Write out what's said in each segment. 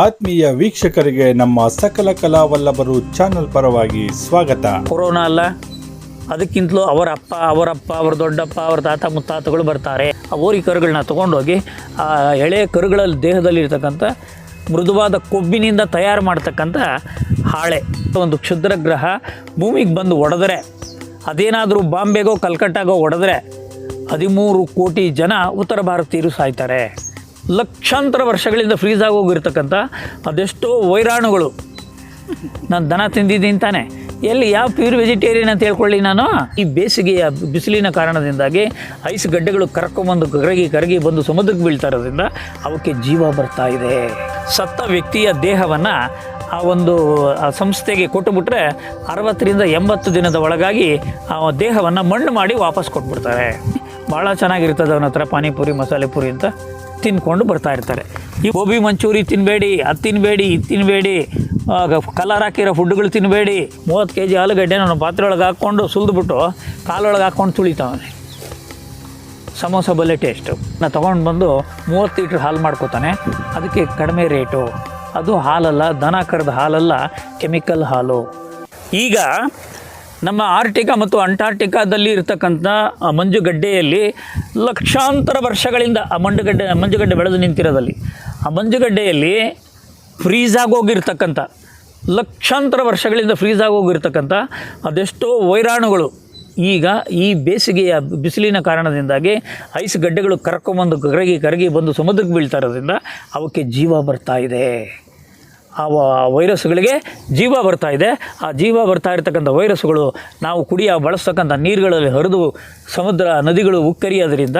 ಆತ್ಮೀಯ ವೀಕ್ಷಕರಿಗೆ ನಮ್ಮ ಸಕಲ ಕಲಾವಲ್ಲಭರು ಚಾನಲ್ ಪರವಾಗಿ ಸ್ವಾಗತ. ಕೊರೋನಾ ಅಲ್ಲ, ಅದಕ್ಕಿಂತಲೂ ಅವರ ಅಪ್ಪ ಅವರಪ್ಪ ಅವರ ದೊಡ್ಡಪ್ಪ, ಅವರ ತಾತ ಮುತ್ತಾತಗಳು ಬರ್ತಾರೆ. ಆ ಓರಿ ಕರುಗಳನ್ನ ತಗೊಂಡೋಗಿ, ಆ ಎಳೆ ಕರುಗಳಲ್ಲಿ ದೇಹದಲ್ಲಿ ಇರ್ತಕ್ಕಂಥ ಮೃದುವಾದ ಕೊಬ್ಬಿನಿಂದ ತಯಾರು ಮಾಡ್ತಕ್ಕಂಥ ಹಾಳೆ. ಒಂದು ಕ್ಷುದ್ರ ಗ್ರಹ ಭೂಮಿಗೆ ಬಂದು ಒಡೆದರೆ, ಅದೇನಾದರೂ ಬಾಂಬೆಗೋ, ಕಲ್ಕಟ್ಟಾಗೋ ಒಡೆದ್ರೆ, ಹದಿಮೂರು ಕೋಟಿ ಜನ ಉತ್ತರ ಭಾರತೀಯರು ಸಾಯ್ತಾರೆ. ಲಕ್ಷಾಂತರ ವರ್ಷಗಳಿಂದ ಫ್ರೀಸ್ ಆಗೋಗಿರ್ತಕ್ಕಂಥ ಅದೆಷ್ಟೋ ವೈರಾಣುಗಳು. ನಾನು ದನ ತಿಂದಿದ್ದೀನಿ ತಾನೆ. ಎಲ್ಲಿ ಯಾವ ಪ್ಯೂರ್ ವೆಜಿಟೇರಿಯನ್ ಅಂತ ಹೇಳ್ಕೊಳ್ಳಿ ನಾನು? ಈ ಬೇಸಿಗೆಯ ಬಿಸಿಲಿನ ಕಾರಣದಿಂದಾಗಿ ಐಸ್ ಗಡ್ಡೆಗಳು ಕರ್ಕೊಂಬಂದು ಕರಗಿ ಕರಗಿ ಬಂದು ಸಮುದ್ರಕ್ಕೆ ಬೀಳ್ತಾ ಇರೋದ್ರಿಂದ ಅವಕ್ಕೆ ಜೀವ ಬರ್ತಾ ಇದೆ. ಸತ್ತ ವ್ಯಕ್ತಿಯ ದೇಹವನ್ನು ಆ ಒಂದು, ಆ ಸಂಸ್ಥೆಗೆ ಕೊಟ್ಟುಬಿಟ್ರೆ ಅರವತ್ತರಿಂದ ಎಂಬತ್ತು ದಿನದ ಒಳಗಾಗಿ ಆ ದೇಹವನ್ನು ಮಣ್ಣು ಮಾಡಿ ವಾಪಸ್ ಕೊಟ್ಬಿಡ್ತಾರೆ. ಭಾಳ ಚೆನ್ನಾಗಿರ್ತದೆ ಅವನ ಹತ್ರ ಪಾನಿಪುರಿ, ಮಸಾಲೆ ಪುರಿ ಅಂತ. ತಿನ್ಕೊಂಡು ಬರ್ತಾ ಇರ್ತಾರೆ. ಈ ಗೋಬಿ ಮಂಚೂರಿ ತಿನ್ನಬೇಡಿ ಅದು ತಿನ್ನಬೇಡಿ ಇದು ತಿನ್ನಬೇಡಿ ಕಲರ್ ಹಾಕಿರೋ ಫುಡ್ಗಳು ತಿನ್ನಬೇಡಿ ಮೂವತ್ತು ಕೆ ಜಿ ಆಲೂಗಡ್ಡೆ ನಾನು ಪಾತ್ರೆ ಒಳಗೆ ಹಾಕ್ಕೊಂಡು ಸುಲಿದ್ಬಿಟ್ಟು ಕಾಲೊಳಗೆ ಹಾಕ್ಕೊಂಡು ತುಳಿತಾವನೆ. ಸಮೋಸ ಬಲ್ಲೆ ಟೇಸ್ಟು. ನಾ ತೊಗೊಂಡು ಬಂದು ಮೂವತ್ತು ಲೀಟ್ರ್ ಹಾಲು ಮಾಡ್ಕೋತಾನೆ. ಅದಕ್ಕೆ ಕಡಿಮೆ ರೇಟು. ಅದು ಹಾಲಲ್ಲ, ದನ ಕರೆದ ಹಾಲಲ್ಲ ಕೆಮಿಕಲ್ ಹಾಲು. ಈಗ ನಮ್ಮ ಆರ್ಟಿಕಾ ಮತ್ತು ಅಂಟಾರ್ಟಿಕಾದಲ್ಲಿ ಇರತಕ್ಕಂಥ ಮಂಜುಗಡ್ಡೆಯಲ್ಲಿ ಲಕ್ಷಾಂತರ ವರ್ಷಗಳಿಂದ ಆ ಮಂಜುಗಡ್ಡೆ ಮಂಜುಗಡ್ಡೆ ಬೆಳೆದು ನಿಂತಿರೋದಲ್ಲಿ. ಆ ಮಂಜುಗಡ್ಡೆಯಲ್ಲಿ ಫ್ರೀಸ್ ಆಗೋಗಿರ್ತಕ್ಕಂಥ, ಲಕ್ಷಾಂತರ ವರ್ಷಗಳಿಂದ ಫ್ರೀಸ್ ಆಗೋಗಿರ್ತಕ್ಕಂಥ ಅದೆಷ್ಟೋ ವೈರಾಣುಗಳು ಈಗ ಈ ಬೇಸಿಗೆಯ ಬಿಸಿಲಿನ ಕಾರಣದಿಂದಾಗಿ ಐಸ್ ಗಡ್ಡೆಗಳು ಕರ್ಕೊಂಬಂದು, ಕರಗಿ ಕರಗಿ ಬಂದು ಸಮುದ್ರಕ್ಕೆ ಬೀಳ್ತಾ ಇರೋದ್ರಿಂದ ಅವಕ್ಕೆ ಜೀವ ಬರ್ತಾ ಇದೆ. ಆ ವೈರಸ್ಗಳಿಗೆ ಜೀವ ಬರ್ತಾ ಇದೆ. ಆ ಜೀವ ಬರ್ತಾ ಇರತಕ್ಕಂಥ ವೈರಸ್ಗಳು ನಾವು ಕುಡಿಯ ಬಳಸ್ತಕ್ಕಂಥ ನೀರುಗಳಲ್ಲಿ ಹರಿದು ಸಮುದ್ರ ನದಿಗಳು ಉಕ್ಕರಿಯೋದ್ರಿಂದ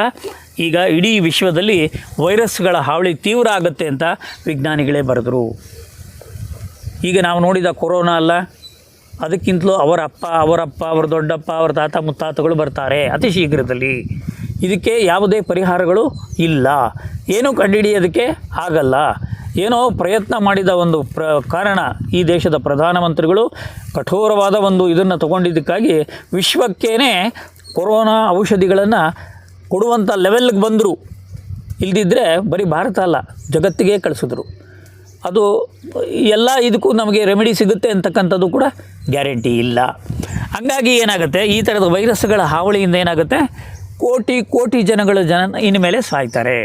ಈಗ ಇಡೀ ವಿಶ್ವದಲ್ಲಿ ವೈರಸ್ಗಳ ಹಾವಳಿ ತೀವ್ರ ಆಗುತ್ತೆ ಅಂತ ವಿಜ್ಞಾನಿಗಳೇ ಬರೆದರು. ಈಗ ನಾವು ನೋಡಿದ ಕೊರೋನಾ ಅಲ್ಲ, ಅದಕ್ಕಿಂತಲೂ ಅವರ ಅಪ್ಪ ಅವರಪ್ಪ ಅವರ ದೊಡ್ಡಪ್ಪ, ಅವರ ತಾತ ಮುತ್ತಾತಗಳು ಬರ್ತಾರೆ ಅತಿ ಶೀಘ್ರದಲ್ಲಿ ಇದಕ್ಕೆ ಯಾವುದೇ ಪರಿಹಾರಗಳು ಇಲ್ಲ. ಏನೂ ಕಂಡುಹಿಡಿಯೋದಕ್ಕೆ ಆಗಲ್ಲ. ಏನೋ ಪ್ರಯತ್ನ ಮಾಡಿದ ಒಂದು ಪ್ರ ಕಾರಣ ಈ ದೇಶದ ಪ್ರಧಾನಮಂತ್ರಿಗಳು ಕಠೋರವಾದ ಒಂದು ಇದನ್ನು ತಗೊಂಡಿದ್ದಕ್ಕಾಗಿ ವಿಶ್ವಕ್ಕೇ ಕೊರೋನಾ ಔಷಧಿಗಳನ್ನು ಕೊಡುವಂಥ ಲೆವೆಲ್ಗೆ ಬಂದರು. ಇಲ್ದಿದ್ದರೆ ಬರೀ ಭಾರತ ಅಲ್ಲ, ಜಗತ್ತಿಗೆ ಕಳಿಸಿದ್ರು. ಅದು ಎಲ್ಲ ಇದಕ್ಕೂ ನಮಗೆ ರೆಮಿಡಿ ಸಿಗುತ್ತೆ ಅಂತಕ್ಕಂಥದ್ದು ಕೂಡ ಗ್ಯಾರಂಟಿ ಇಲ್ಲ. ಹಂಗಾಗಿ ಏನಾಗುತ್ತೆ, ಈ ಥರದ ವೈರಸ್ಗಳ ಹಾವಳಿಯಿಂದ ಏನಾಗುತ್ತೆ, ಕೋಟಿ ಕೋಟಿ ಜನಗಳ ಜನ ಇನ್ಮೇಲೆ ಸಾಯ್ತಾರೆ.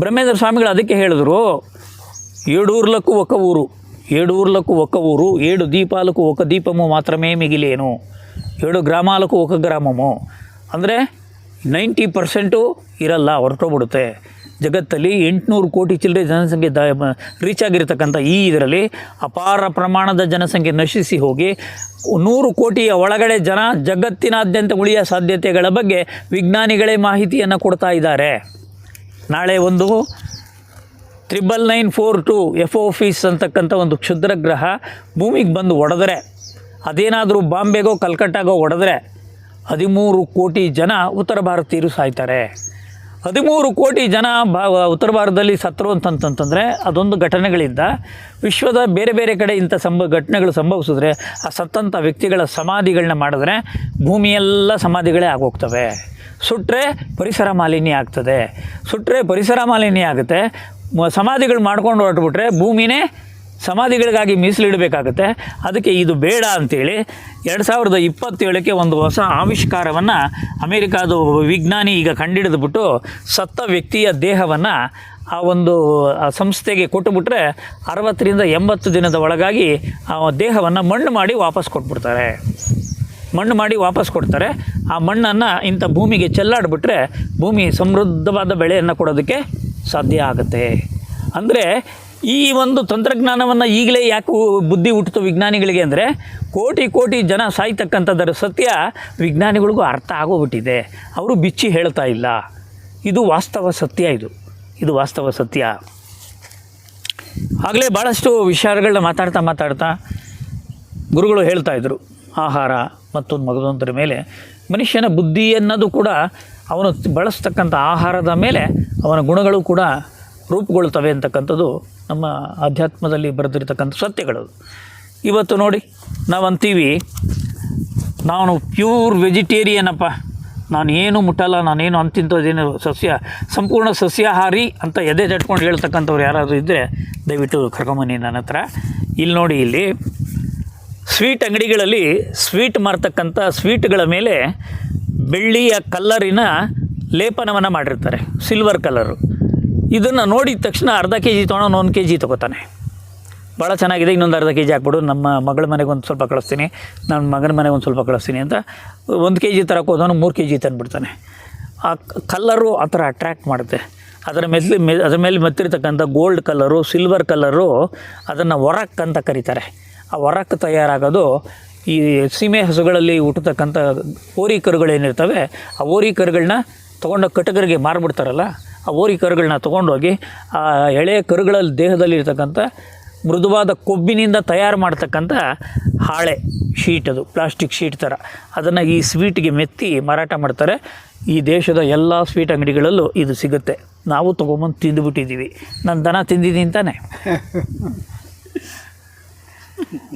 ಬ್ರಹ್ಮೇಂದ್ರ ಸ್ವಾಮಿಗಳು ಅದಕ್ಕೆ ಹೇಳಿದರು ఏడూర్లకు ಒಕ್ಕ ಊರು ఏడూర్లకు ಒಕ್ಕ ಊರು ಏಳು ದೀಪಾಲಕ್ಕೂ ಒಕ್ಕ ದೀಪಮು ಮಾತ್ರವೇ ಮಿಗಿಲೇನು ಏಳು ಗ್ರಾಮಾಲಕ್ಕೂ ಒಕ್ಕ ಗ್ರಾಮಮು. ಅಂದರೆ ನೈಂಟಿ ಪರ್ಸೆಂಟು ಇರಲ್ಲ, ಹೊರಟೋಗ್ಬಿಡುತ್ತೆ. ಜಗತ್ತಲ್ಲಿ ಎಂಟುನೂರು ಕೋಟಿ ಚಿಲ್ಲರೆ ಜನಸಂಖ್ಯೆ ದ ರೀಚ್ ಆಗಿರ್ತಕ್ಕಂಥ ಈ ಇದರಲ್ಲಿ ಅಪಾರ ಪ್ರಮಾಣದ ಜನಸಂಖ್ಯೆ ನಶಿಸಿ ಹೋಗಿ, ನೂರು ಕೋಟಿಯ ಒಳಗಡೆ ಜನ ಜಗತ್ತಿನಾದ್ಯಂತ ಉಳಿಯ ಸಾಧ್ಯತೆಗಳ ಬಗ್ಗೆ ವಿಜ್ಞಾನಿಗಳೇ ಮಾಹಿತಿಯನ್ನು ಕೊಡ್ತಾ ಇದ್ದಾರೆ. ನಾಳೆ ಒಂದು triple nine four two F office ಅಂತಕ್ಕಂಥ ಒಂದು ಕ್ಷುದ್ರ ಗ್ರಹ ಭೂಮಿಗೆ ಬಂದು ಒಡೆದ್ರೆ, ಅದೇನಾದರೂ ಬಾಂಬೆಗೋ ಕಲ್ಕಟ್ಟಾಗೋ ಒಡೆದ್ರೆ ಹದಿಮೂರು ಕೋಟಿ ಜನ ಉತ್ತರ ಭಾರತೀಯರು ಸಾಯ್ತಾರೆ. ಹದಿಮೂರು ಕೋಟಿ ಜನ ಬಾ ಉತ್ತರ ಭಾರತದಲ್ಲಿ ಸತ್ತರು ಅಂತಂತಂತಂದರೆ ಅದೊಂದು ಘಟನೆಗಳಿಂದ ವಿಶ್ವದ ಬೇರೆ ಬೇರೆ ಕಡೆ ಇಂಥ ಸಂಭ ಘಟನೆಗಳು ಸಂಭವಿಸಿದ್ರೆ ಆ ಸತ್ತಂಥ ವ್ಯಕ್ತಿಗಳ ಸಮಾಧಿಗಳನ್ನ ಮಾಡಿದ್ರೆ ಭೂಮಿಯೆಲ್ಲ ಸಮಾಧಿಗಳೇ ಆಗೋಗ್ತವೆ. ಸುಟ್ಟರೆ ಪರಿಸರ ಮಾಲಿನ್ಯ ಆಗ್ತದೆ. ಸುಟ್ಟರೆ ಪರಿಸರ ಮಾಲಿನ್ಯ ಆಗುತ್ತೆ. ಸಮಾಧಿಗಳು ಮಾಡ್ಕೊಂಡು ಹೊರಟ್ಬಿಟ್ರೆ ಭೂಮಿನೇ ಸಮಾಧಿಗಳಿಗಾಗಿ ಮೀಸಲಿಡಬೇಕಾಗುತ್ತೆ. ಅದಕ್ಕೆ ಇದು ಬೇಡ ಅಂತೇಳಿ ಎರಡು ಸಾವಿರದ ಇಪ್ಪತ್ತೇಳಕ್ಕೆ ಒಂದು ಹೊಸ ಆವಿಷ್ಕಾರವನ್ನು ಅಮೇರಿಕಾದ ವಿಜ್ಞಾನಿ ಈಗ ಕಂಡಿಡಿದ್ಬಿಟ್ಟು ಸತ್ತ ವ್ಯಕ್ತಿಯ ದೇಹವನ್ನು ಆ ಒಂದು ಸಂಸ್ಥೆಗೆ ಕೊಟ್ಟುಬಿಟ್ರೆ ಅರವತ್ತರಿಂದ ಎಂಬತ್ತು ದಿನದ ಒಳಗಾಗಿ ಆ ದೇಹವನ್ನು ಮಣ್ಣು ಮಾಡಿ ವಾಪಸ್ ಕೊಟ್ಬಿಡ್ತಾರೆ. ಮಣ್ಣು ಮಾಡಿ ವಾಪಸ್ ಕೊಡ್ತಾರೆ. ಆ ಮಣ್ಣನ್ನು ಇಂಥ ಭೂಮಿಗೆ ಚೆಲ್ಲಾಡಿಬಿಟ್ರೆ ಭೂಮಿ ಸಮೃದ್ಧವಾದ ಬೆಳೆಯನ್ನು ಕೊಡೋದಕ್ಕೆ ಸಾಧ್ಯ ಆಗುತ್ತೆ. ಅಂದರೆ ಈ ಒಂದು ತಂತ್ರಜ್ಞಾನವನ್ನು ಈಗಲೇ ಯಾಕೆ ಬುದ್ಧಿ ಹುಟ್ಟಿತು ವಿಜ್ಞಾನಿಗಳಿಗೆ ಅಂದರೆ ಕೋಟಿ ಕೋಟಿ ಜನ ಸಾಯ್ತಕ್ಕಂಥದ್ದರ ಸತ್ಯ ವಿಜ್ಞಾನಿಗಳಿಗೂ ಅರ್ಥ ಆಗೋಗ್ಬಿಟ್ಟಿದೆ. ಅವರು ಬಿಚ್ಚಿ ಹೇಳ್ತಾ ಇಲ್ಲ. ಇದು ವಾಸ್ತವ ಸತ್ಯ ಇದು. ಇದು ವಾಸ್ತವ ಸತ್ಯ. ಆಗಲೇ ಭಾಳಷ್ಟು ವಿಚಾರಗಳನ್ನ ಮಾತಾಡ್ತಾ ಮಾತಾಡ್ತಾ ಗುರುಗಳು ಹೇಳ್ತಾ ಇದ್ರು. ಆಹಾರ ಮತ್ತೊಂದು ಮಗದೊಂದರ ಮೇಲೆ ಮನುಷ್ಯನ ಬುದ್ಧಿ ಅನ್ನೋದು ಕೂಡ ಅವನು ಬಳಸ್ತಕ್ಕಂಥ ಆಹಾರದ ಮೇಲೆ ಅವನ ಗುಣಗಳು ಕೂಡ ರೂಪುಗೊಳ್ತವೆ ಅಂತಕ್ಕಂಥದ್ದು ನಮ್ಮ ಆಧ್ಯಾತ್ಮದಲ್ಲಿ ಬರೆದಿರ್ತಕ್ಕಂಥ ಸತ್ಯಗಳು. ಇವತ್ತು ನೋಡಿ, ನಾವು ಅಂತೀವಿ, ನಾನು ಪ್ಯೂರ್ ವೆಜಿಟೇರಿಯನಪ್ಪ ನಾನು ಏನು ಮುಟ್ಟಲ್ಲ, ನಾನೇನು ಅಂತಿಂಥದ್ದೇನು ಸಸ್ಯ, ಸಂಪೂರ್ಣ ಸಸ್ಯಾಹಾರಿ ಅಂತ ಎದೆ ತಟ್ಕೊಂಡು ಹೇಳ್ತಕ್ಕಂಥವ್ರು ಯಾರಾದರೂ ಇದ್ದರೆ ದಯವಿಟ್ಟು ಕರ್ಕೊಂಬನ್ನಿ ನನ್ನ ಹತ್ರ ಇಲ್ಲಿ ನೋಡಿ ಇಲ್ಲಿ ಸ್ವೀಟ್ ಅಂಗಡಿಗಳಲ್ಲಿ ಸ್ವೀಟ್ ಮಾರ್ತಕ್ಕಂಥ ಸ್ವೀಟ್ಗಳ ಮೇಲೆ ಬೆಳ್ಳಿಯ ಕಲ್ಲರಿನ ಲೇಪನವನ್ನು ಮಾಡಿರ್ತಾರೆ ಸಿಲ್ವರ್ ಕಲರು ಇದನ್ನು ನೋಡಿದ ತಕ್ಷಣ ಅರ್ಧ ಕೆ ಜಿ ತೊಗೊಳೋನು ಒಂದು ಕೆ ಜಿ ತೊಗೋತಾನೆ. ಭಾಳ ಚೆನ್ನಾಗಿದೆ, ಇನ್ನೊಂದು ಅರ್ಧ ಕೆ ಜಿ ಹಾಕ್ಬಿಡು, ನಮ್ಮ ಮಗಳ ಮನೆಗೆ ಒಂದು ಸ್ವಲ್ಪ ಕಳಿಸ್ತೀನಿ ನನ್ನ ಮಗನ ಮನೆಗೆ ಒಂದು ಸ್ವಲ್ಪ ಕಳಿಸ್ತೀನಿ ಅಂತ ಒಂದು ಕೆ ಜಿ ತರಕ್ಕೆ ಹೋದವನು ಮೂರು ಕೆ ಜಿ ತಂದುಬಿಡ್ತಾನೆ. ಆ ಕಲ್ಲರು ಆ ಥರ ಅಟ್ರ್ಯಾಕ್ಟ್ ಮಾಡುತ್ತೆ. ಅದರ ಮೇಲೆ ಮೆ ಅದರ ಮೇಲೆ ಮೆತ್ತಿರ್ತಕ್ಕಂಥ ಗೋಲ್ಡ್ ಕಲ್ಲರು ಸಿಲ್ವರ್ ಕಲ್ಲರು ಅದನ್ನು ಹೊರಕ್ಕಂತ ಕರೀತಾರೆ. ಆ ಹೊರಕ್ಕೆ ತಯಾರಾಗೋದು ಈ ಸೀಮೆ ಹಸುಗಳಲ್ಲಿ ಹುಟ್ಟತಕ್ಕಂಥ ಓರಿ ಕರುಗಳೇನಿರ್ತವೆ ಆ ಓರಿ ಕರುಗಳನ್ನ ತೊಗೊಂಡೋಗಿ ಕಟಕರಿಗೆ ಮಾರ್ಬಿಡ್ತಾರಲ್ಲ, ಆ ಓರಿ ಕರುಗಳನ್ನ ತೊಗೊಂಡೋಗಿ ಆ ಎಳೆಯ ಕರುಗಳಲ್ಲಿ ದೇಹದಲ್ಲಿರ್ತಕ್ಕಂಥ ಮೃದುವಾದ ಕೊಬ್ಬಿನಿಂದ ತಯಾರು ಮಾಡ್ತಕ್ಕಂಥ ಹಾಳೆ ಶೀಟ್ ಅದು, ಪ್ಲಾಸ್ಟಿಕ್ ಶೀಟ್ ಥರ. ಅದನ್ನು ಈ ಸ್ವೀಟ್ಗೆ ಮೆತ್ತಿ ಮಾರಾಟ ಮಾಡ್ತಾರೆ. ಈ ದೇಶದ ಎಲ್ಲ ಸ್ವೀಟ್ ಅಂಗಡಿಗಳಲ್ಲೂ ಇದು ಸಿಗುತ್ತೆ. ನಾವು ತೊಗೊಂಬಂದು ತಿಂದುಬಿಟ್ಟಿದ್ದೀವಿ. ನಾನು ದನ ತಿಂದಿದ್ದೀನಿ ತಾನೆ.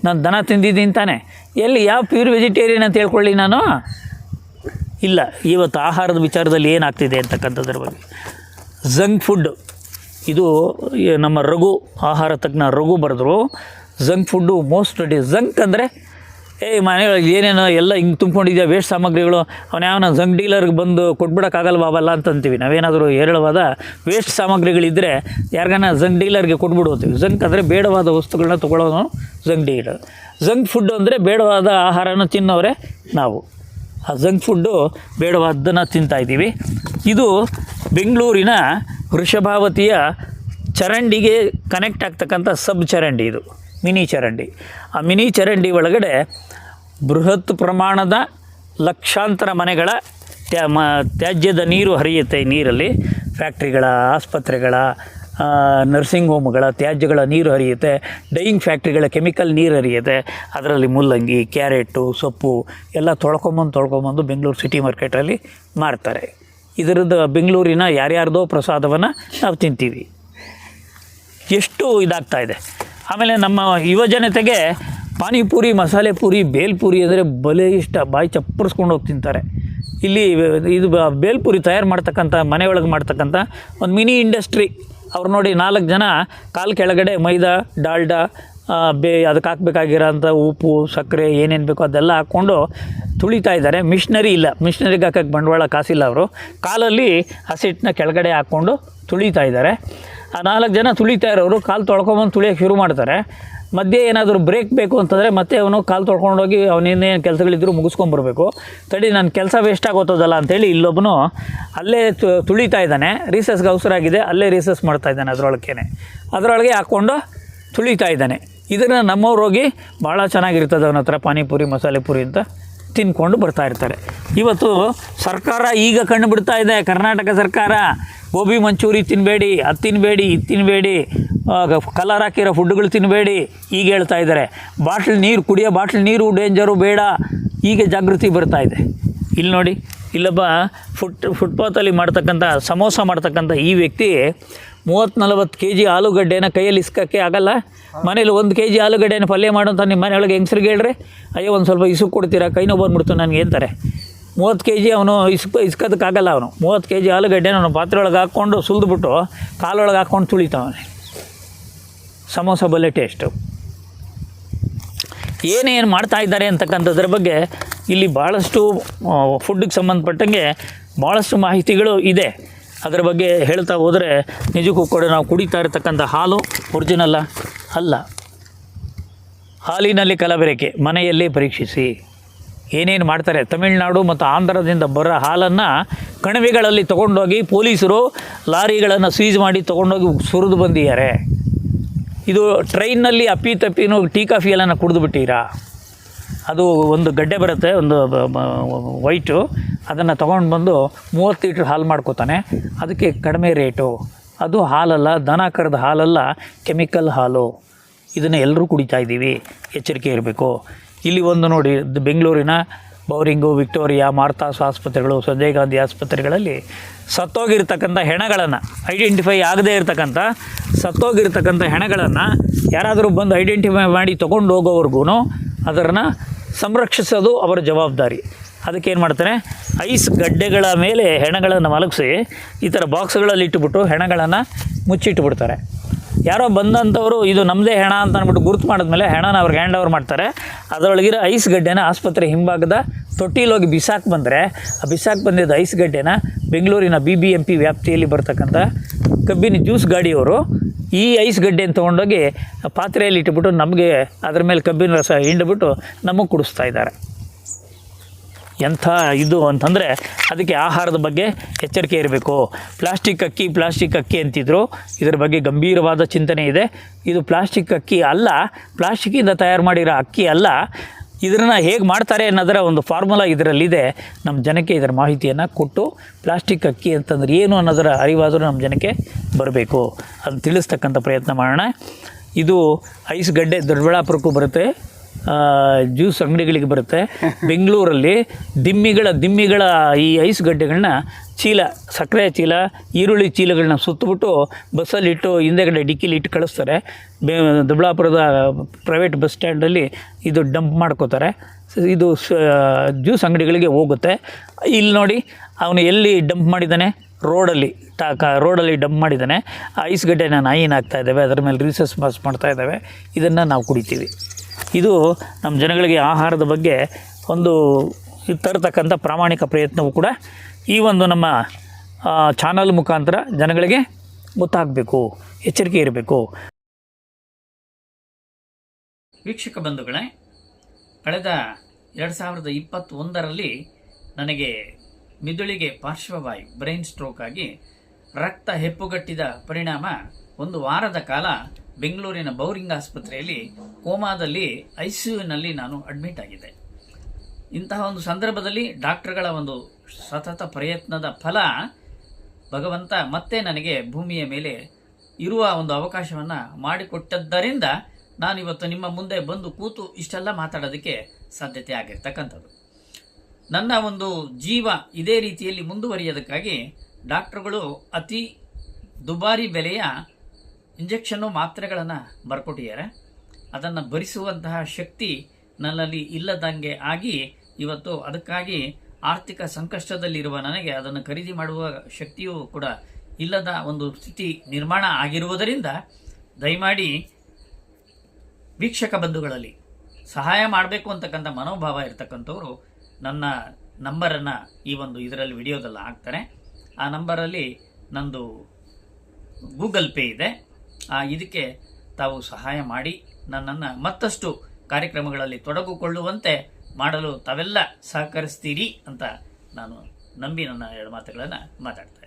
ನಾನು ದನ ತಿಂದಿದ್ದೀನಿ ತಾನೆ. ಎಲ್ಲಿ ಯಾವ ಪ್ಯೂರ್ ವೆಜಿಟೇರಿಯನ್ ಅಂತ ಹೇಳ್ಕೊಳ್ಳಿ ನಾನು? ಇಲ್ಲ, ಇವತ್ತು ಆಹಾರದ ವಿಚಾರದಲ್ಲಿ ಏನಾಗ್ತಿದೆ ಅಂತಕ್ಕಂಥದ್ರ ಬಗ್ಗೆ. ಜಂಕ್ ಫುಡ್ ಇದು ನಮ್ಮ ರಘು, ಆಹಾರ ತಜ್ಞ ರಘು ಬರೆದ್ರು. ಜಂಕ್ ಫುಡ್ಡು ಮೋಸ್ಟ್ ಜಂಕ್ ಅಂದರೆ ಏ ಮನೆಯೊಳಗೆ ಏನೇನೋ ಎಲ್ಲ ಹಿಂಗೆ ತುಂಬ್ಕೊಂಡಿದ್ಯಾ ವೇಸ್ಟ್ ಸಾಮಗ್ರಿಗಳು. ಅವನ ಯಾವನ ಜಂಕ್ ಡೀಲರ್ಗೆ ಬಂದು ಕೊಟ್ಬಿಡೋಕ್ಕಾಗಲ್ಲ ಬಾಬಲ್ಲ ಅಂತಂತೀವಿ. ನಾವೇನಾದರೂ ಹೇರಳವಾದ ವೇಸ್ಟ್ ಸಾಮಗ್ರಿಗಳಿದ್ದರೆ ಯಾರಿಗಾನ ಜಂಕ್ ಡೀಲರ್ಗೆ ಕೊಟ್ಬಿಡು ಅಂತೀವಿ ಜಂಕ್ ಅಂದರೆ ಬೇಡವಾದ ವಸ್ತುಗಳನ್ನ ತೊಗೊಳ್ಳೋನು ಜಂಕ್ ಡೀಲರ್ ಜಂಕ್ ಫುಡ್ ಅಂದರೆ ಬೇಡವಾದ ಆಹಾರನ ತಿನ್ನೋರೆ ನಾವು. ಆ ಜಂಕ್ ಫುಡ್ಡು ಬೇಡವಾದ್ದನ್ನು ತಿಂತಾಯಿದ್ದೀವಿ ಇದು ಬೆಂಗಳೂರಿನ ವೃಷಭಾವತಿಯ ಚರಂಡಿಗೆ ಕನೆಕ್ಟ್ ಆಗ್ತಕ್ಕಂಥ ಸಬ್ ಚರಂಡಿ ಇದು, ಮಿನಿ ಚರಂಡಿ. ಆ ಮಿನಿ ಚರಂಡಿ ಒಳಗಡೆ ಬೃಹತ್ ಪ್ರಮಾಣದ ಲಕ್ಷಾಂತರ ಮನೆಗಳ ತ್ಯಾ ಮ, ತ್ಯಾಜ್ಯದ ನೀರು ಹರಿಯುತ್ತೆ ಈ ನೀರಲ್ಲಿ. ಫ್ಯಾಕ್ಟ್ರಿಗಳ, ಆಸ್ಪತ್ರೆಗಳ ನರ್ಸಿಂಗ್ ಹೋಮ್ಗಳ ತ್ಯಾಜ್ಯಗಳ ನೀರು ಹರಿಯುತ್ತೆ. ಡೈಯಿಂಗ್ ಫ್ಯಾಕ್ಟ್ರಿಗಳ ಕೆಮಿಕಲ್ ನೀರು ಹರಿಯುತ್ತೆ. ಅದರಲ್ಲಿ ಮುಲ್ಲಂಗಿ ಕ್ಯಾರೆಟು, ಸೊಪ್ಪು ಎಲ್ಲ ತೊಳ್ಕೊಂಬಂದು ತೊಳ್ಕೊಂಬಂದು ಬೆಂಗಳೂರು ಸಿಟಿ ಮಾರ್ಕೆಟಲ್ಲಿ ಮಾರ್ತಾರೆ. ಇದರದ್ದು ಬೆಂಗಳೂರಿನ ಯಾರ್ಯಾರ್ದೋ ಪ್ರಸಾದವನ್ನು ನಾವು ತಿಂತೀವಿ. ಎಷ್ಟು ಇದಾಗ್ತಾ ಇದೆ. ಆಮೇಲೆ ನಮ್ಮ ಯುವ ಜನತೆಗೆ ಪಾನಿಪುರಿ, ಮಸಾಲೆ ಪೂರಿ ಬೇಲ್ಪುರಿ ಅಂದರೆ ಬಲೆ ಇಷ್ಟ. ಬಾಯಿ ಚಪ್ಪರಿಸ್ಕೊಂಡು ಹೋಗಿ ತಿಂತಾರೆ. ಇಲ್ಲಿ ಇದು ಬೇಲ್ಪುರಿ ತಯಾರು ಮಾಡ್ತಕ್ಕಂಥ ಮನೆಯೊಳಗೆ ಮಾಡ್ತಕ್ಕಂಥ ಒಂದು ಮಿನಿ ಇಂಡಸ್ಟ್ರಿ. ಅವ್ರು ನೋಡಿ ನಾಲ್ಕು ಜನ ಕಾಲು ಕೆಳಗಡೆ ಮೈದಾ, ಡಾಲ್ಡಾ ಬೇ ಅದಕ್ಕೆ ಹಾಕ್ಬೇಕಾಗಿರೋಂಥ ಉಪ್ಪು, ಸಕ್ಕರೆ, ಏನೇನು ಬೇಕೋ ಅದೆಲ್ಲ ಹಾಕ್ಕೊಂಡು ತುಳಿತಾ ಇದ್ದಾರೆ. ಮಿಷ್ನರಿ ಇಲ್ಲ. ಮಿಷ್ನರಿಗೆ ಹಾಕಕ್ಕೆ ಬಂಡವಾಳ ಕಾಸಿಲ್ಲ ಅವರು. ಕಾಲಲ್ಲಿ ಹಸಿಟ್ಟನ್ನ ಕೆಳಗಡೆ ಹಾಕ್ಕೊಂಡು ತುಳಿತಾ ಇದ್ದಾರೆ. ಆ ನಾಲ್ಕು ಜನ ತುಳಿತಾ ಇರೋರು ಕಾಲು ತೊಳ್ಕೊಂಬಂದು ತುಳಿಯೋಕ್ಕೆ ಶುರು ಮಾಡ್ತಾರೆ. ಮಧ್ಯೆ ಏನಾದರೂ ಬ್ರೇಕ್ ಬೇಕು ಅಂತಂದರೆ ಮತ್ತೆ ಅವನು ಕಾಲು ತೊಳ್ಕೊಂಡೋಗಿ ಅವನೇನೇನು ಕೆಲಸಗಳಿದ್ರು ಮುಗಿಸ್ಕೊಂಬರ್ಬೇಕು ತಡಿ ನನ್ನ ಕೆಲಸ ವೇಸ್ಟ್ ಆಗೋತದಲ್ಲ ಅಂತೇಳಿ ಇಲ್ಲೊಬ್ಬನು ಅಲ್ಲೇ ತುಳಿತಾ ಇದ್ದಾನೆ. ರೀಸಸ್ಗೆ ಅವಸರಾಗಿದೆ ಅಲ್ಲೇ ರೀಸಸ್ ಮಾಡ್ತಾ ಇದ್ದಾನೆ ಅದರೊಳಗೇನೆ. ಅದರೊಳಗೆ ಹಾಕ್ಕೊಂಡು ತುಳಿತಾ ಇದ್ದಾನೆ. ಇದನ್ನು ನಮ್ಮವ್ರು ಹೋಗಿ ಭಾಳ ಚೆನ್ನಾಗಿರ್ತದೆ ಅವನ ಹತ್ರ ಪಾನಿಪುರಿ, ಮಸಾಲೆ ಪುರಿ ಅಂತ. ತಿನ್ಕೊಂಡು ಬರ್ತಾ ಇರ್ತಾರೆ. ಇವತ್ತು ಸರ್ಕಾರ ಈಗ ಕಂಡು ಬಿಡ್ತಾ ಇದೆ. ಕರ್ನಾಟಕ ಸರ್ಕಾರ, ಗೋಬಿ ಮಂಚೂರಿ ತಿನ್ನಬೇಡಿ ಅದು ತಿನ್ನಬೇಡಿ ಇದು ತಿನ್ನಬೇಡಿ ಕಲರ್ ಹಾಕಿರೋ ಫುಡ್ಗಳು ತಿನ್ನಬೇಡಿ ಈಗ ಹೇಳ್ತಾ ಇದ್ದಾರೆ. ಬಾಟ್ಲ್ ನೀರು ಕುಡಿಯೋ ಬಾಟ್ಲ್ ನೀರು ಡೇಂಜರು ಬೇಡ. ಈಗ ಜಾಗೃತಿ ಬರ್ತಾ ಇದೆ. ಇಲ್ಲಿ ನೋಡಿ, ಇಲ್ಲೊಬ್ಬ ಫುಟ್ ಫುಟ್ಪಾತಲ್ಲಿ ಮಾಡ್ತಕ್ಕಂಥ ಸಮೋಸ ಮಾಡ್ತಕ್ಕಂಥ ಈ ವ್ಯಕ್ತಿ ಮೂವತ್ತು ನಲವತ್ತು ಕೆ ಜಿ ಆಲೂಗಡ್ಡೆನ ಕೈಯಲ್ಲಿ ಇಸ್ಕಕ್ಕೆ ಆಗಲ್ಲ. ಮನೇಲಿ ಒಂದು ಕೆ ಜಿ ಆಲೂಗಡ್ಡೆನ ಪಲ್ಯ ಮಾಡೋಂಥ ನಿಮ್ಮ ಮನೆಯೊಳಗೆ ಹೆಂಗ್ಸ್ರಿಗೆ ಹೇಳ್ರಿ? ಅಯ್ಯೋ, ಒಂದು ಸ್ವಲ್ಪ ಇಸುಕ್ ಕೊಡ್ತೀರಾ? ಕೈ ನೋವು ಬಂದ್ಬಿಡ್ತು ನನಗೆ ಅಂತಾರೆ. ಮೂವತ್ತು ಕೆ ಜಿ ಅವನು ಇಸ್ಕ ಇಸ್ಕೋದಕ್ಕಾಗಲ್ಲ ಅವನು. ಮೂವತ್ತು ಕೆ ಜಿ ಆಲೂಗಡ್ಡೆನ ಅವನು ಪಾತ್ರೆ ಒಳಗೆ ಹಾಕ್ಕೊಂಡು ಸುಲಿದ್ಬಿಟ್ಟು ಕಾಲೊಳಗೆ ಹಾಕ್ಕೊಂಡು ತುಳಿತಾವನೆ ಸಮೋಸ ಬಲ್ಲೆ ಟೇಸ್ಟು. ಏನೇನು ಮಾಡ್ತಾ ಇದ್ದಾರೆ ಅಂತಕ್ಕಂಥದ್ರ ಬಗ್ಗೆ ಇಲ್ಲಿ ಭಾಳಷ್ಟು ಫುಡ್ಡಿಗೆ ಸಂಬಂಧಪಟ್ಟಂಗೆ ಭಾಳಷ್ಟು ಮಾಹಿತಿಗಳು ಇದೆ. ಅದರ ಬಗ್ಗೆ ಹೇಳ್ತಾ ಹೋದರೆ ನಿಜಕ್ಕೂ ಕೂಡ ನಾವು ಕುಡಿತಾ ಇರತಕ್ಕಂಥ ಹಾಲು ಒರಿಜಿನಲ್ಲ ಅಲ್ಲ. ಹಾಲಿನಲ್ಲಿ ಕಲಬೆರಕೆ, ಮನೆಯಲ್ಲೇ ಪರೀಕ್ಷಿಸಿ. ಏನೇನು ಮಾಡ್ತಾರೆ? ತಮಿಳುನಾಡು ಮತ್ತು ಆಂಧ್ರದಿಂದ ಬರೋ ಹಾಲನ್ನು ಕಣಿವೆಗಳಲ್ಲಿ ತೊಗೊಂಡೋಗಿ ಪೊಲೀಸರು ಲಾರಿಗಳನ್ನು ಸೀಜ್ ಮಾಡಿ ತೊಗೊಂಡೋಗಿ ಸುರಿದು ಬಂದಿದ್ದಾರೆ. ಇದು ಟ್ರೈನ್ನಲ್ಲಿ ಅಪ್ಪಿ ತಪ್ಪಿನೂ ಟೀ ಕಾಫಿ ಎಲ್ಲನ ಕುಡಿದು ಬಿಟ್ಟಿರಾ? ಅದು ಒಂದು ಗಡ್ಡೆ ಬರುತ್ತೆ, ಒಂದು ವೈಟು. ಅದನ್ನು ತೊಗೊಂಡು ಬಂದು ಮೂವತ್ತು ಲೀಟ್ರ್ ಹಾಲು ಮಾಡ್ಕೋತಾನೆ. ಅದಕ್ಕೆ ಕಡಿಮೆ ರೇಟು. ಅದು ಹಾಲಲ್ಲ, ದನ ಕರೆದ ಹಾಲಲ್ಲ, ಕೆಮಿಕಲ್ ಹಾಲು. ಇದನ್ನು ಎಲ್ಲರೂ ಕುಡಿತಾ ಇದ್ದೀವಿ. ಎಚ್ಚರಿಕೆ ಇರಬೇಕು. ಇಲ್ಲಿ ಒಂದು ನೋಡಿ ಬೆಂಗಳೂರಿನ ಬೌರಿಂಗು, ವಿಕ್ಟೋರಿಯಾ, ಮಾರ್ತಾಸ್ ಆಸ್ಪತ್ರೆಗಳು ಸಂಜಯ್ ಗಾಂಧಿ ಆಸ್ಪತ್ರೆಗಳಲ್ಲಿ ಸತ್ತೋಗಿರ್ತಕ್ಕಂಥ ಹೆಣಗಳನ್ನು, ಐಡೆಂಟಿಫೈ ಆಗದೇ ಇರತಕ್ಕಂಥ ಸತ್ತೋಗಿರ್ತಕ್ಕಂಥ ಹೆಣಗಳನ್ನು ಯಾರಾದರೂ ಬಂದು ಐಡೆಂಟಿಫೈ ಮಾಡಿ ತೊಗೊಂಡು ಹೋಗೋವರೆಗೂ ಅದನ್ನು ಸಂರಕ್ಷಿಸೋದು ಅವರ ಜವಾಬ್ದಾರಿ. ಅದಕ್ಕೆ ಏನು ಮಾಡ್ತಾರೆ? ಐಸ್ ಗಡ್ಡೆಗಳ ಮೇಲೆ ಹೆಣಗಳನ್ನು ಮಲಗಿಸಿ, ಈ ಥರ ಬಾಕ್ಸ್ಗಳಲ್ಲಿ ಇಟ್ಟುಬಿಟ್ಟು ಹೆಣಗಳನ್ನು ಮುಚ್ಚಿಟ್ಟುಬಿಡ್ತಾರೆ ಯಾರೋ ಬಂದಂಥವರು ಇದು ನಮ್ಮದೇ ಹೆಣ ಅಂತ ಅಂದ್ಬಿಟ್ಟು ಗುರುತು ಮಾಡಿದ್ಮೇಲೆ ಹೆಣನ ಅವ್ರಿಗೆ ಹ್ಯಾಂಡ್ ಓವರ್ ಮಾಡ್ತಾರೆ. ಅದರೊಳಗಿರೋ ಐಸ್ ಗಡ್ಡೆನ ಆಸ್ಪತ್ರೆ ಹಿಂಭಾಗದ ತೊಟ್ಟಿಲೋಗಿ ಬಿಸಾಕ್ ಬಂದರೆ, ಆ ಬಿಸಾಕ್ ಬಂದಿದ್ದ ಐಸ್ ಗಡ್ಡೆನ ಬೆಂಗಳೂರಿನ ಬಿ ಬಿ ಎಂ ಪಿ ವ್ಯಾಪ್ತಿಯಲ್ಲಿ ಬರ್ತಕ್ಕಂಥ ಕಬ್ಬಿನ ಜ್ಯೂಸ್ ಗಾಡಿಯವರು ಈ ಐಸ್ ಗಡ್ಡೆಯನ್ನು ತೊಗೊಂಡೋಗಿ ಪಾತ್ರೆಯಲ್ಲಿ ಇಟ್ಬಿಟ್ಟು ನಮಗೆ ಅದ್ರ ಮೇಲೆ ಕಬ್ಬಿನ ರಸ ಹಿಂಡ್ಬಿಟ್ಟು ನಮಗೆ ಕುಡಿಸ್ತಾ ಇದ್ದಾರೆ. ಎಂಥ ಇದು ಅಂತಂದರೆ ಅದಕ್ಕೆ ಆಹಾರದ ಬಗ್ಗೆ ಎಚ್ಚರಿಕೆ ಇರಬೇಕು. ಪ್ಲಾಸ್ಟಿಕ್ ಅಕ್ಕಿ ಪ್ಲಾಸ್ಟಿಕ್ ಅಕ್ಕಿ ಅಂತಿದ್ರು. ಇದರ ಬಗ್ಗೆ ಗಂಭೀರವಾದ ಚಿಂತನೆ ಇದೆ. ಇದು ಪ್ಲಾಸ್ಟಿಕ್ ಅಕ್ಕಿ ಅಲ್ಲ, ಪ್ಲಾಸ್ಟಿಕ್ಕಿಂದ ತಯಾರು ಮಾಡಿರೋ ಅಕ್ಕಿ ಅಲ್ಲ ಇದನ್ನು ಹೇಗೆ ಮಾಡ್ತಾರೆ ಅನ್ನೋದರ ಒಂದು ಫಾರ್ಮುಲಾ ಇದರಲ್ಲಿದೆ. ನಮ್ಮ ಜನಕ್ಕೆ ಇದರ ಮಾಹಿತಿಯನ್ನು ಕೊಟ್ಟು ಪ್ಲಾಸ್ಟಿಕ್ ಅಕ್ಕಿ ಅಂತಂದ್ರೆ ಏನು ಅನ್ನೋದರ ಅರಿವಾದರೂ ನಮ್ಮ ಜನಕ್ಕೆ ಬರಬೇಕು ಅದನ್ನು ತಿಳಿಸ್ತಕ್ಕಂಥ ಪ್ರಯತ್ನ ಮಾಡೋಣ. ಇದು ಐಸ್ ಗಡ್ಡೆ ದೊಡ್ಡಬಳ್ಳಾಪುರಕ್ಕೂ ಬರುತ್ತೆ. ಜ್ಯೂಸ್ ಅಂಗಡಿಗಳಿಗೆ ಬರುತ್ತೆ. ಬೆಂಗಳೂರಲ್ಲಿ ದಿಮ್ಮಿಗಳ ದಿಮ್ಮಿಗಳ ಈ ಐಸ್ ಗಡ್ಡೆಗಳನ್ನ ಚೀಲ, ಸಕ್ಕರೆ ಚೀಲ, ಈರುಳ್ಳಿ ಚೀಲಗಳನ್ನ ಸುತ್ತಬಿಟ್ಟು ಬಸ್ಸಲ್ಲಿಟ್ಟು ಹಿಂದೆಗಡೆ ಡಿಕ್ಕಿಲಿ ಇಟ್ಟು ಕಳಿಸ್ತಾರೆ. ಬೆ, ದೊಡ್ಡಬಳ್ಳಾಪುರದ ಪ್ರೈವೇಟ್ ಬಸ್ ಸ್ಟ್ಯಾಂಡಲ್ಲಿ ಇದು ಡಂಪ್ ಮಾಡ್ಕೋತಾರೆ. ಇದು ಜ್ಯೂಸ್ ಅಂಗಡಿಗಳಿಗೆ ಹೋಗುತ್ತೆ. ಇಲ್ಲಿ ನೋಡಿ, ಅವನು ಎಲ್ಲಿ ಡಂಪ್ ಮಾಡಿದ್ದಾನೆ? ರೋಡಲ್ಲಿ, ಟಾಕ, ರೋಡಲ್ಲಿ ಡಂಪ್ ಮಾಡಿದ್ದಾನೆ. ಐಸ್ ಗಡ್ಡೆನ ನಾಯಿನ ಹಾಕ್ತಾ ಇದ್ದಾವೆ. ಅದರ ಮೇಲೆ ರೀಸಸ್ ಮಾಸ್ ಮಾಡ್ತಾ ಇದ್ದಾವೆ. ಇದನ್ನು ನಾವು ಕುಡಿತೀವಿ. ಇದು ನಮ್ಮ ಜನಗಳಿಗೆ ಆಹಾರದ ಬಗ್ಗೆ ಒಂದು ತರತಕ್ಕಂಥ ಪ್ರಾಮಾಣಿಕ ಪ್ರಯತ್ನವೂ ಕೂಡ ಈ ಒಂದು ನಮ್ಮ ಚಾನಲ್ ಮುಖಾಂತರ ಜನಗಳಿಗೆ ಗೊತ್ತಾಗಬೇಕು, ಎಚ್ಚರಿಕೆ ಇರಬೇಕು. ವೀಕ್ಷಕ ಬಂಧುಗಳೇ, ಕಳೆದ ಎರಡು ಸಾವಿರದ ಇಪ್ಪತ್ತೊಂದರಲ್ಲಿ ನನಗೆ ಮಿದುಳಿಗೆ ಪಾರ್ಶ್ವವಾಯು, ಬ್ರೈನ್ ಸ್ಟ್ರೋಕ್ ಆಗಿ ರಕ್ತ ಹೆಪ್ಪುಗಟ್ಟಿದ ಪರಿಣಾಮ ಒಂದು ವಾರದ ಕಾಲ ಬೆಂಗಳೂರಿನ ಬೌರಿಂಗ್ ಆಸ್ಪತ್ರೆಯಲ್ಲಿ ಕೋಮಾದಲ್ಲಿ ಐ ಸಿ ಯುನಲ್ಲಿ ನಾನು ಅಡ್ಮಿಟ್ ಆಗಿದ್ದೆ. ಇಂತಹ ಒಂದು ಸಂದರ್ಭದಲ್ಲಿ ಡಾಕ್ಟರ್ಗಳ ಒಂದು ಸತತ ಪ್ರಯತ್ನದ ಫಲ ಭಗವಂತ ಮತ್ತೆ ನನಗೆ ಭೂಮಿಯ ಮೇಲೆ ಇರುವ ಒಂದು ಅವಕಾಶವನ್ನು ಮಾಡಿಕೊಟ್ಟದ್ದರಿಂದ ನಾನಿವತ್ತು ನಿಮ್ಮ ಮುಂದೆ ಬಂದು ಕೂತು ಇಷ್ಟೆಲ್ಲ ಮಾತಾಡೋದಕ್ಕೆ ಸಾಧ್ಯತೆ ಆಗಿರ್ತಕ್ಕಂಥದ್ದು. ನನ್ನ ಒಂದು ಜೀವ ಇದೇ ರೀತಿಯಲ್ಲಿ ಮುಂದುವರಿಯೋದಕ್ಕಾಗಿ ಡಾಕ್ಟರ್ಗಳು ಅತಿ ದುಬಾರಿ ಬೆಲೆಯ ಇಂಜೆಕ್ಷನ್ನು ಮಾತ್ರೆಗಳನ್ನು ಬರ್ಕೊಟ್ಟಿದ್ದಾರೆ. ಅದನ್ನು ಭರಿಸುವಂತಹ ಶಕ್ತಿ ನನ್ನಲ್ಲಿ ಇಲ್ಲದಂಗೆ ಆಗಿ ಇವತ್ತು ಅದಕ್ಕಾಗಿ ಆರ್ಥಿಕ ಸಂಕಷ್ಟದಲ್ಲಿರುವ ನನಗೆ ಅದನ್ನು ಖರೀದಿ ಮಾಡುವ ಶಕ್ತಿಯೂ ಕೂಡ ಇಲ್ಲದ ಒಂದು ಸ್ಥಿತಿ ನಿರ್ಮಾಣ ಆಗಿರುವುದರಿಂದ ದಯಮಾಡಿ ವೀಕ್ಷಕ ಬಂಧುಗಳಲ್ಲಿ ಸಹಾಯ ಮಾಡಬೇಕು ಅಂತಕ್ಕಂಥ ಮನೋಭಾವ ಇರತಕ್ಕಂಥವ್ರು ನನ್ನ ನಂಬರನ್ನು ಈ ಒಂದು ಇದರಲ್ಲಿ ವಿಡಿಯೋದಲ್ಲಿ ಹಾಕ್ತಾರೆ. ಆ ನಂಬರಲ್ಲಿ ನಂದು ಗೂಗಲ್ ಪೇ ಇದೆ. ಇದಕ್ಕೆ ತಾವು ಸಹಾಯ ಮಾಡಿ ನನ್ನನ್ನು ಮತ್ತಷ್ಟು ಕಾರ್ಯಕ್ರಮಗಳಲ್ಲಿ ತೊಡಗಿಕೊಳ್ಳುವಂತೆ ಮಾಡಲು ತಾವೆಲ್ಲ ಸಹಕರಿಸ್ತೀರಿ ಅಂತ ನಾನು ನಂಬಿ ನನ್ನ ಎರಡು ಮಾತುಗಳನ್ನು ಮಾತಾಡ್ತೇನೆ